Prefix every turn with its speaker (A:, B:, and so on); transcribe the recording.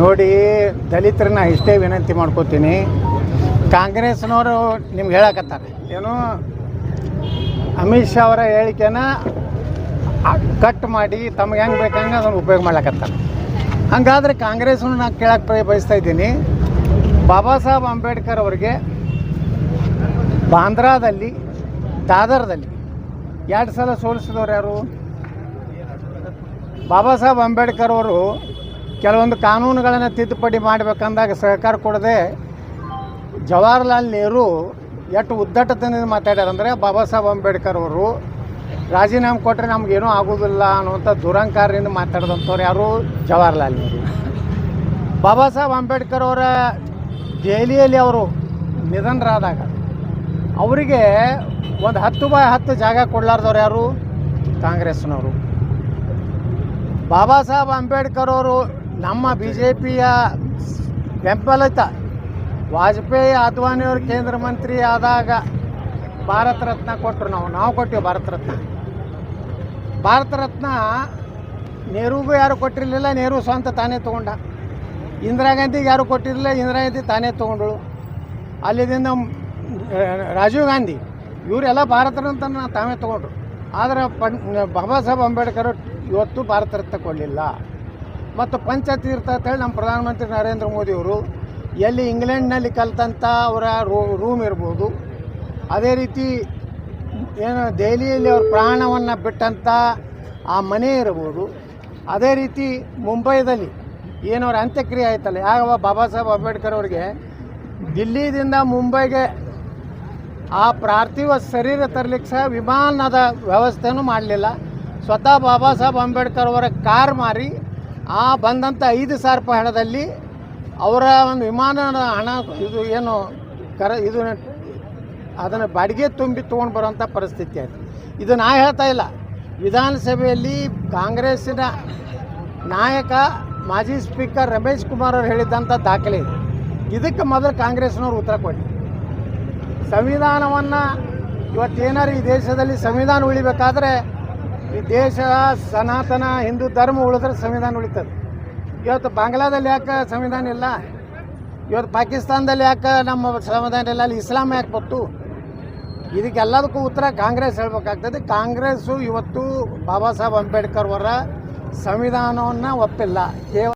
A: ನೋಡಿ ದಲಿತರನ್ನ ಇಷ್ಟೇ ವಿನಂತಿ ಮಾಡ್ಕೋತೀನಿ. ಕಾಂಗ್ರೆಸ್ನವರು ನಿಮ್ಗೆ ಹೇಳಕತ್ತಾರೆ. ಏನು ಅಮಿತ್ ಶಾ ಅವರ ಹೇಳಿಕೆನ ಕಟ್ ಮಾಡಿ ತಮ್ಗೆ ಹೆಂಗೆ ಬೇಕಂಗೆ ಅದನ್ನು ಉಪಯೋಗ ಮಾಡ್ಲಕತ್ತಾರೆ. ಹಂಗಾದ್ರೆ ಕಾಂಗ್ರೆಸ್ನ ನಾನು ಕೇಳಕ್ಕೆ ಬಯಸ್ತಾ ಇದ್ದೀನಿ. ಬಾಬಾ ಸಾಹೇಬ್ ಅಂಬೇಡ್ಕರ್ ಅವರಿಗೆ ಬಾಂದ್ರಾದಲ್ಲಿ ದಾದರ್ದಲ್ಲಿ ಎರಡು ಸಲ ಸೋಲಿಸಿದವ್ರು ಯಾರು? ಬಾಬಾ ಸಾಹೇಬ್ ಅಂಬೇಡ್ಕರ್ ಅವರು ಕೆಲವೊಂದು ಕಾನೂನುಗಳನ್ನು ತಿದ್ದುಪಡಿ ಮಾಡಬೇಕಂದಾಗ ಸಹಕಾರ ಕೊಡದೆ ಜವಾಹರ್ಲಾಲ್ ನೆಹರು ಎಷ್ಟು ಉದ್ದಟತನದಿಂದ ಮಾತಾಡ್ಯಾರ ಅಂದರೆ ಬಾಬಾ ಸಾಹೇಬ್ ಅಂಬೇಡ್ಕರ್ ಅವರು ರಾಜೀನಾಮೆ ಕೊಟ್ಟರೆ ನಮಗೇನೂ ಆಗೋದಿಲ್ಲ ಅನ್ನುವಂಥ ದುರಂಕಾರದಿಂದ ಮಾತಾಡಿದಂಥವ್ರು ಯಾರು? ಜವಾಹರ್ಲಾಲ್ ನೆಹರು. ಬಾಬಾ ಸಾಹೇಬ್ ಅಂಬೇಡ್ಕರ್ ಅವರ ದೆಹಲಿಯಲ್ಲಿ ಅವರು ನಿಧನರಾದಾಗ ಅವರಿಗೆ ಒಂದು ಹತ್ತು ಬೈ ಹತ್ತು ಜಾಗ ಕೊಡಲಾರ್ದವ್ರು ಯಾರು? ಕಾಂಗ್ರೆಸ್ನವರು. ಬಾಬಾ ಸಾಹೇಬ್ ಅಂಬೇಡ್ಕರ್ ಅವರು ನಮ್ಮ ಬಿ ಜೆ ಪಿಯ ಬೆಂಬಲಿತ ವಾಜಪೇಯಿ ಅದ್ವಾನಿಯವರು ಕೇಂದ್ರ ಮಂತ್ರಿ ಆದಾಗ ಭಾರತ ರತ್ನ ಕೊಟ್ಟರು ನಾವು. ನಾವು ಕೊಟ್ಟಿವಿ ಭಾರತ ರತ್ನ. ಭಾರತ ರತ್ನ ನೆಹರುಗೂ ಯಾರು ಕೊಟ್ಟಿರಲಿಲ್ಲ, ನೆಹರು ಸ್ವಂತ ತಾನೇ ತೊಗೊಂಡ. ಇಂದಿರಾ ಗಾಂಧಿಗೆ ಯಾರು ಕೊಟ್ಟಿರಲಿಲ್ಲ, ಇಂದಿರಾ ಗಾಂಧಿ ತಾನೇ ತೊಗೊಂಡಳು. ಅಲ್ಲಿದಿಂದ ರಾಜೀವ್ ಗಾಂಧಿ, ಇವರೆಲ್ಲ ಭಾರತ ರತ್ನ ತಾವೇ ತೊಗೊಂಡ್ರು. ಆದರೆ ಪಂಡ್, ಬಾಬಾ ಸಾಹೇಬ್ ಅಂಬೇಡ್ಕರ್ ಇವತ್ತು ಭಾರತ ರತ್ನ ಕೊಡಲಿಲ್ಲ. ಮತ್ತು ಪಂಚತೀರ್ಥ ಅಂತೇಳಿ ನಮ್ಮ ಪ್ರಧಾನಮಂತ್ರಿ ನರೇಂದ್ರ ಮೋದಿಯವರು ಎಲ್ಲಿ ಇಂಗ್ಲೆಂಡ್ನಲ್ಲಿ ಕಲಿತಂಥ ಅವರ ರೂಮ್ ಇರ್ಬೋದು, ಅದೇ ರೀತಿ ಏನು ದೆಹಲಿಯಲ್ಲಿ ಅವ್ರ ಪ್ರಾಣವನ್ನು ಬಿಟ್ಟಂಥ ಆ ಮನೆ ಇರ್ಬೋದು, ಅದೇ ರೀತಿ ಮುಂಬೈದಲ್ಲಿ ಏನವ್ರ ಅಂತ್ಯಕ್ರಿಯೆ ಆಯ್ತಲ್ಲ ಯಾವ ಬಾಬಾ ಸಾಹೇಬ್ ಅಂಬೇಡ್ಕರ್ ಅವರಿಗೆ ದಿಲ್ಲಿದಿಂದ ಮುಂಬೈಗೆ ಆ ಪ್ರಾರ್ಥಿವ ಶರೀರ ತರಲಿಕ್ಕೆ ಸಹ ವಿಮಾನದ ವ್ಯವಸ್ಥೆನೂ ಮಾಡಲಿಲ್ಲ. ಸ್ವತಃ ಬಾಬಾ ಸಾಹೇಬ್ ಅಂಬೇಡ್ಕರ್ ಅವರ ಕಾರ್ ಮಾರಿ ಆ ಬಂದಂಥ ಐದು ಸಾವಿರ ರೂಪಾಯಿ ಹಣದಲ್ಲಿ ಅವರ ಒಂದು ವಿಮಾನದ ಹಣ, ಇದು ಏನು ಕರ, ಇದು ಅದನ್ನು ಬಾಡಿಗೆ ತುಂಬಿ ತೊಗೊಂಡು ಬರೋಂಥ ಪರಿಸ್ಥಿತಿ ಆಯಿತು. ಇದು ನಾ ಹೇಳ್ತಾ ಇಲ್ಲ. ವಿಧಾನಸಭೆಯಲ್ಲಿ ಕಾಂಗ್ರೆಸ್ಸಿನ ನಾಯಕ, ಮಾಜಿ ಸ್ಪೀಕರ್ ರಮೇಶ್ ಕುಮಾರ್ ಅವರು ಹೇಳಿದ್ದಂಥ ದಾಖಲೆ ಇದೆ. ಇದಕ್ಕೆ ಮೊದಲು ಕಾಂಗ್ರೆಸ್ನವ್ರು ಉತ್ತರ ಕೊಡಿ ಸಂವಿಧಾನವನ್ನು ಇವತ್ತೇನಾರು ಈ ದೇಶದಲ್ಲಿ ಸಂವಿಧಾನ ಉಳಿಬೇಕಾದ್ರೆ ಈ ದೇಶ ಸನಾತನ ಹಿಂದೂ ಧರ್ಮ ಉಳಿದ್ರೆ ಸಂವಿಧಾನ ಉಳಿತದೆ. ಇವತ್ತು ಬಾಂಗ್ಲಾದಲ್ಲಿ ಯಾಕೆ ಸಂವಿಧಾನ ಇಲ್ಲ? ಇವತ್ತು ಪಾಕಿಸ್ತಾನದಲ್ಲಿ ಯಾಕೆ ನಮ್ಮ ಸಂವಿಧಾನ ಇಲ್ಲ? ಅಲ್ಲಿ ಇಸ್ಲಾಂ ಯಾಕೆ ಬಂತು? ಇದಕ್ಕೆಲ್ಲದಕ್ಕೂ ಉತ್ತರ ಕಾಂಗ್ರೆಸ್ ಹೇಳ್ಬೇಕಾಗ್ತದೆ. ಕಾಂಗ್ರೆಸ್ಸು ಇವತ್ತು ಬಾಬಾ ಸಾಹೇಬ್ ಅಂಬೇಡ್ಕರ್ ಅವರ ಸಂವಿಧಾನವನ್ನು ಒಪ್ಪಿಲ್ಲ. ಕೇವಲ